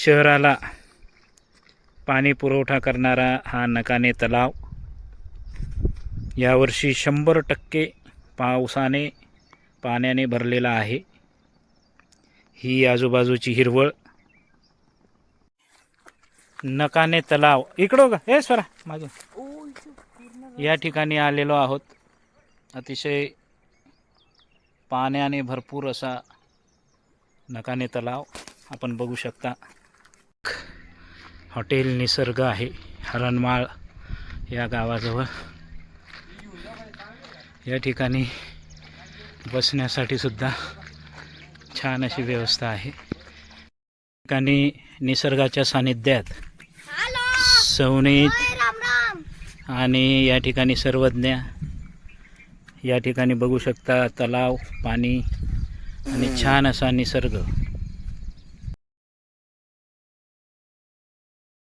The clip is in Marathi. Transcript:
शहराला पाणी पुरवठा करणारा हा नकाने तलाव. यावर्षी शंभर टक्के पावसाने पाण्याने भरलेला आहे. ही आजूबाजूची हिरवळ. नकाने तलाव. इकडं का हे स्वरा मागे. या ठिकाणी आलेलो आहोत. अतिशय पाण्याने भरपूर असा नकाने तलाव आपण बघू शकता. हॉटेल निसर्ग आहे. हरणमाळ या गावाजवळ. या ठिकाणी बसण्यासाठी सुद्धा छान अशी व्यवस्था आहे. ठिकाणी निसर्गाच्या सानिध्यात सवनीत आणि या ठिकाणी सर्वज्ञ. या ठिकाणी बघू शकता तलाव पाणी आणि छान असा निसर्ग.